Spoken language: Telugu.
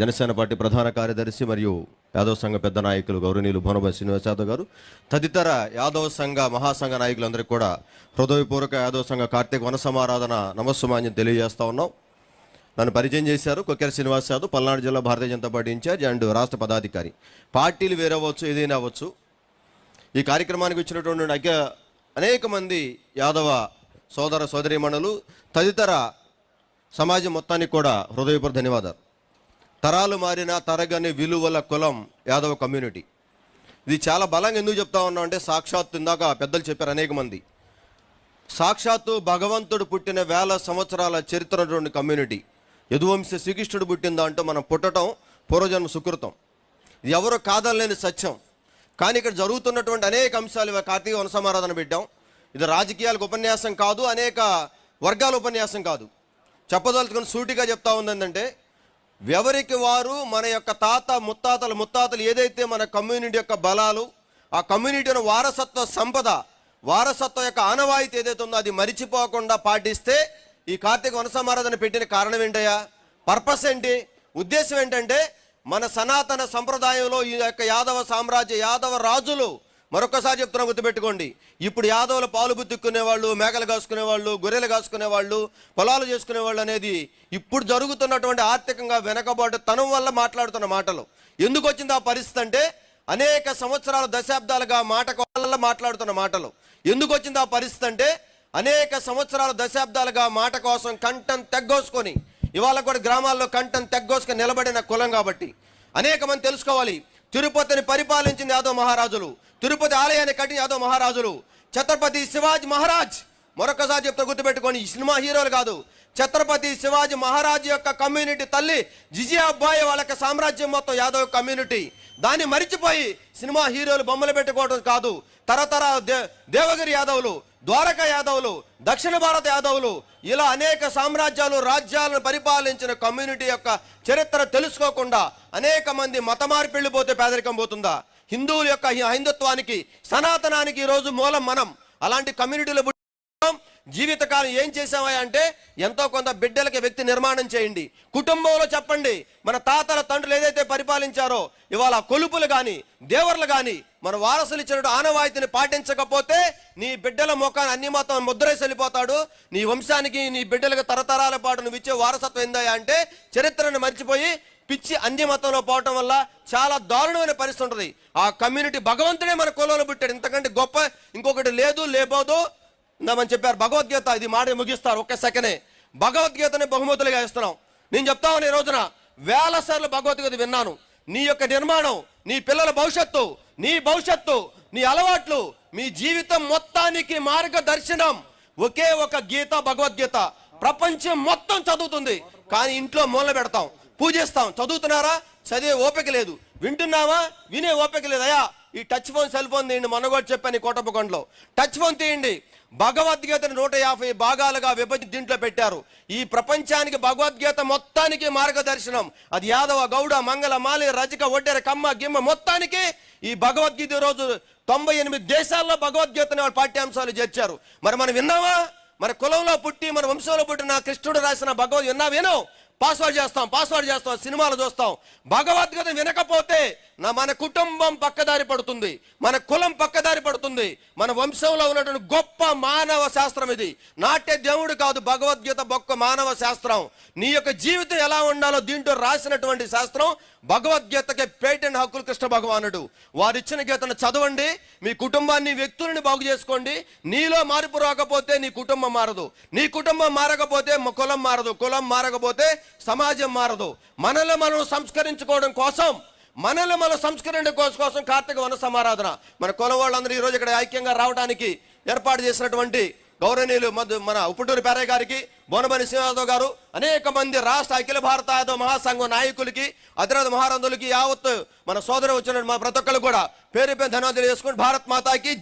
జనసేన పార్టీ ప్రధాన కార్యదర్శి మరియు యాదవ్ సంఘ పెద్ద నాయకులు గౌరవనీయులు భువనభ శ్రీనివాస్ యాదవ్ గారు తదితర యాదవ సంఘ మహాసంఘ నాయకులందరికీ కూడా హృదయపూర్వక యాదవ్ సంఘ కార్తీక వన సమారాధన నమస్సుమాన్యం తెలియజేస్తా ఉన్నాం. నన్ను పరిచయం చేశారు కొక్కెర శ్రీనివాస్ యాదవ్ పల్నాడు జిల్లా Bharatiya Janata party incharge and రాష్ట్ర పదాధికారి. పార్టీలు వేరవచ్చు ఏదైనా అవ్వచ్చు. ఈ కార్యక్రమానికి వచ్చినటువంటి అనేక అనేక మంది యాదవ సోదర సోదరీమణులు తదితర సమాజం మొత్తానికి కూడా హృదయపూర్వ ధన్యవాదాలు. తరాలు మారిన తరగని విలువల కులం యాదవ కమ్యూనిటీ. ఇది చాలా బలంగా ఎందుకు చెప్తా ఉన్నాం అంటే సాక్షాత్తు ఇందాక పెద్దలు చెప్పారు అనేక మంది. సాక్షాత్తు భగవంతుడు పుట్టిన వేల సంవత్సరాల చరిత్ర కమ్యూనిటీ. యదువంశ శ్రీకృష్ణుడు పుట్టిన దాంట్లో మనం పుట్టడం పూర్వజన్మ సుకృతం. ఇది ఎవరో కాదనలేని సత్యం. కానీ ఇక్కడ జరుగుతున్నటువంటి అనేక అంశాలు కార్తీక వనసమారాధన పెట్టాం. ఇది రాజకీయాలకు ఉపన్యాసం కాదు అనేక వర్గాల ఉపన్యాసం కాదు. చెప్పదలుచుకుని సూటిగా చెప్తా ఉంది ఏంటంటే ఎవరికి వారు మన యొక్క తాత ముత్తాతలు ముత్తాతలు ఏదైతే మన కమ్యూనిటీ యొక్క బలాలు ఆ కమ్యూనిటీ వారసత్వ సంపద వారసత్వ యొక్క ఆనవాయితీ ఏదైతే ఉందో అది మరిచిపోకుండా పాటిస్తే ఈ కార్తీక వనసమారాధన పెట్టిన కారణం ఏంటయ్యా? పర్పస్ ఏంటి? ఉద్దేశం ఏంటంటే మన సనాతన సంప్రదాయంలో ఈ యొక్క యాదవ సామ్రాజ్య యాదవ రాజులు మరొకసారి చెప్తున్నా గుర్తుపెట్టుకోండి. ఇప్పుడు యాదవులు పాలు బుద్దుక్కునే వాళ్ళు మేకలు కాసుకునే వాళ్ళు గొర్రెలు కాసుకునే వాళ్ళు పొలాలు చేసుకునే వాళ్ళు అనేది ఇప్పుడు జరుగుతున్నటువంటి ఆర్థికంగా వెనకబాటు తనం వల్ల మాట్లాడుతున్న మాటలు. ఎందుకు వచ్చింది ఆ పరిస్థితి అంటే అనేక సంవత్సరాల దశాబ్దాలుగా మాట వల్ల మాట్లాడుతున్న మాటలు. ఎందుకు వచ్చింది ఆ పరిస్థితి అంటే అనేక సంవత్సరాల దశాబ్దాలుగా మాట కోసం కంఠం తెగ్గోసుకొని ఇవాళ కూడా గ్రామాల్లో కంఠం తెగ్గోసుకొని నిలబడిన కులం కాబట్టి. అనేక మంది తెలుసుకోవాలి. తిరుపతిని పరిపాలించింది యాదవ్ మహారాజులు. తిరుపతి ఆలయాన్ని కట్టిన యాదవ్ మహారాజులు. ఛత్రపతి శివాజీ మహారాజ్. మరొకసారి చెప్తా గుర్తుపెట్టుకొని సినిమా హీరోలు కాదు. ఛత్రపతి శివాజీ మహారాజు యొక్క కమ్యూనిటీ తల్లి జిజియా అబ్బాయి వాళ్ళకి సామ్రాజ్యం మొత్తం యాదవ్ కమ్యూనిటీ. దాన్ని మరిచిపోయి సినిమా హీరోలు బొమ్మలు పెట్టుకోవడం కాదు. తరతర దే దేవగిరి యాదవులు ద్వారకా యాదవులు దక్షిణ భారత యాదవులు ఇలా అనేక సామ్రాజ్యాలు రాజ్యాలను పరిపాలించిన కమ్యూనిటీ యొక్క చరిత్ర తెలుసుకోకుండా అనేక మంది మత మార్పిళ్ళు పోతే పేదరికం పోతుందా? హిందువుల యొక్క హి- సనాతనానికి ఈరోజు మూలం మనం. అలాంటి కమ్యూనిటీలు జీవితకాలం ఏం చేసామా అంటే ఎంతో కొంత బిడ్డలకి వ్యక్తి నిర్మాణం చేయండి. కుటుంబంలో చెప్పండి మన తాతల తండ్రులు ఏదైతే పరిపాలించారో ఇవాళ కొలుపులు కానీ దేవర్లు కానీ మన వారసులు ఇచ్చిన ఆనవాయితీని పాటించకపోతే నీ బిడ్డల ముఖాన్ని అన్ని మొత్తం ముద్రేసి వెళ్ళిపోతాడు నీ వంశానికి నీ బిడ్డలకు తరతరాల పాటు నువ్వు ఇచ్చే వారసత్వం ఏందా అంటే చరిత్రను మర్చిపోయి పిచ్చి అన్య మతంలో పోవటం వల్ల చాలా దారుణమైన పరిస్థితి ఉంటుంది. ఆ కమ్యూనిటీ భగవంతుడే మన కులంలో పుట్టాడు. ఇంతకంటే గొప్ప ఇంకొకటి లేదు లేబోదు. ఉందామని చెప్పారు. భగవద్గీత ఇది మాట ముగిస్తారు. ఒక్క సెకండే. భగవద్గీతని బహుమతులుగా ఇస్తున్నాం. నేను చెప్తా ఉన్నా ఈ రోజున వేల సార్లు భగవద్గీత విన్నాను. నీ యొక్క నిర్మాణం నీ పిల్లల భవిష్యత్తు నీ భవిష్యత్తు నీ అలవాట్లు మీ జీవితం మొత్తానికి మార్గదర్శనం. ఒకే ఒక గీత భగవద్గీత. ప్రపంచం మొత్తం చదువుతుంది. కానీ ఇంట్లో మూల పెడతాం. పూజిస్తాం. చదువుతున్నారా? చదివే ఓపిక లేదు. వింటున్నావా? వినే ఓపిక లేదయా ఈ టచ్ ఫోన్ సెల్ ఫోన్ తీయండి. మొన్న కూడా చెప్పాను ఈ కోటప్పకొండలో టచ్ ఫోన్ తీయండి. భగవద్గీతను నూట యాభై భాగాలుగా విభజి దీంట్లో పెట్టారు. ఈ ప్రపంచానికి భగవద్గీత మొత్తానికి మార్గదర్శనం. అది యాదవ గౌడ మంగళ మాలి రజక ఒడ్డెర కమ్మ గిమ్మ మొత్తానికి ఈ భగవద్గీత రోజు తొంభై ఎనిమిది దేశాల్లో భగవద్గీతని వాళ్ళు పాఠ్యాంశాలు చేర్చారు. మరి మనం విన్నావా మన కులంలో పుట్టి మన వంశంలో పుట్టిన కృష్ణుడు రాసిన భగవద్ విన్నా వినో పాస్వర్డ్ చేస్తాం పాస్వర్డ్ చేస్తాం సినిమాలు చూస్తాం. భగవద్గీత వినకపోతే నా మన కుటుంబం పక్కదారి పడుతుంది మన కులం పక్కదారి పడుతుంది మన వంశంలో ఉన్నటువంటి గొప్ప మానవ శాస్త్రం ఇది. నాట్య దేవుడు కాదు భగవద్గీత బొక్క మానవ శాస్త్రం. నీ యొక్క జీవితం ఎలా ఉండాలో దీంట్లో రాసినటువంటి శాస్త్రం భగవద్గీతకి పేటెంట్ హక్కులు కృష్ణ భగవానుడు. వారిచ్చిన గీతను చదవండి మీ కుటుంబాన్ని వ్యక్తులని బాగు చేసుకోండి. నీలో మార్పు రాకపోతే నీ కుటుంబం మారదు. నీ కుటుంబం మారకపోతే కులం మారదు. కులం మారకపోతే సమాజం మారదు. మనల్ని మనం సంస్కరించుకోవడం కోసం మనల్ని మనం సంస్కరించడం కోసం కోసం కార్తీక వన సమారాధన మన కులం వాళ్ళందరూ ఈరోజు ఇక్కడ ఐక్యంగా రావడానికి ఏర్పాటు చేసినటువంటి గౌరవనీయులు మధు- మన ఉప్పుటూరు పేరయ్య గారికి బోనబని శ్రీనివాసరావు గారు అనేక మంది రాష్ట్ర అఖిల భారత యాదవ మహాసంఘం నాయకులకి అతిరథ మహారంధులకి యావత్ మన సోదరు వచ్చిన మా ప్రతి ఒక్కరు కూడా పేరు పేరు ధన్యవాదాలు చేసుకుని భారత్ మాతాకి